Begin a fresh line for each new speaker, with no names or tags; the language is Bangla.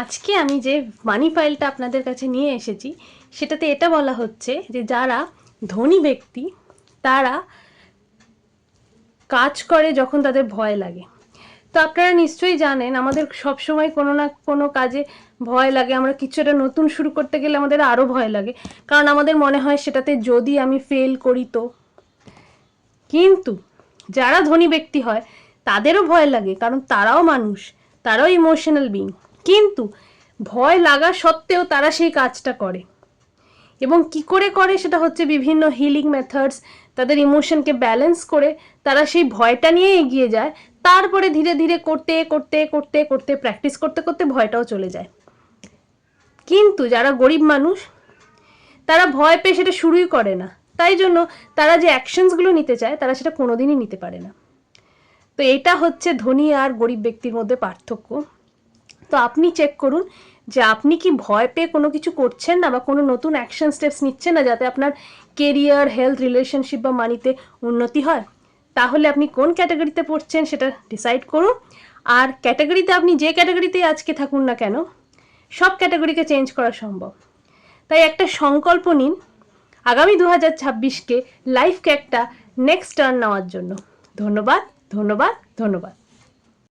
আজকে আমি যে মানি ফাইলটা আপনাদের কাছে নিয়ে এসেছি, সেটাতে এটা বলা হচ্ছে যে যারা ধনী ব্যক্তি, তারা কাজ করে যখন তাদের ভয় লাগে। তো আপনারা নিশ্চয়ই জানেন, আমাদের সব সময় কোনো না কোনো কাজে ভয় লাগে। আমরা কিছু একটা নতুন শুরু করতে গেলে আমাদের আরও ভয় লাগে। কারণ আমাদের মনে হয় সেটাতে যদি আমি ফেল করি তো। কিন্তু যারা ধনী ব্যক্তি হয়, তাদেরও ভয় লাগে। কারণ তারাও মানুষ, তারাও ইমোশনাল বিং কিন্তু ভয় লাগা সত্ত্বেও তারা সেই কাজটা করে। এবং কি করে করে সেটা হচ্ছে বিভিন্ন হিলিং মেথডস তাদের ইমোশনকে ব্যালেন্স করে তারা সেই ভয়টা নিয়ে এগিয়ে যায়। তারপরে ধীরে ধীরে করতে করতে করতে করতে প্র্যাকটিস করতে করতে ভয়টাও চলে যায়। কিন্তু যারা গরিব মানুষ, তারা ভয় পেয়ে সেটা শুরুই করে না। তাই জন্য তারা যে অ্যাকশনসগুলো নিতে চায়, তারা সেটা কোনোদিনই নিতে পারে না। তো এটা হচ্ছে ধনী আর গরিব ব্যক্তির মধ্যে পার্থক্য। তো আপনি চেক করুন যে আপনি কি ভয় পেয়ে কোনো কিছু করছেন না বা কোনো নতুন অ্যাকশন স্টেপস নিচ্ছেন না যাতে আপনার কেরিয়ার হেলথ রিলেশনশিপ বা মানিতে উন্নতি হয়। তাহলে আপনি কোন ক্যাটাগরিতে পড়ছেন সেটা ডিসাইড করুন। আর ক্যাটাগরিতে আপনি যে ক্যাটাগরিতেই আজকে থাকুন না কেন, সব ক্যাটাগরিকে চেঞ্জ করা সম্ভব। তাই একটা সংকল্প নিন, আগামী দু হাজার ছাব্বিশকে লাইফকে একটা নেক্সট টার্ন নেওয়ার জন্য। ধন্যবাদ ধন্যবাদ ধন্যবাদ।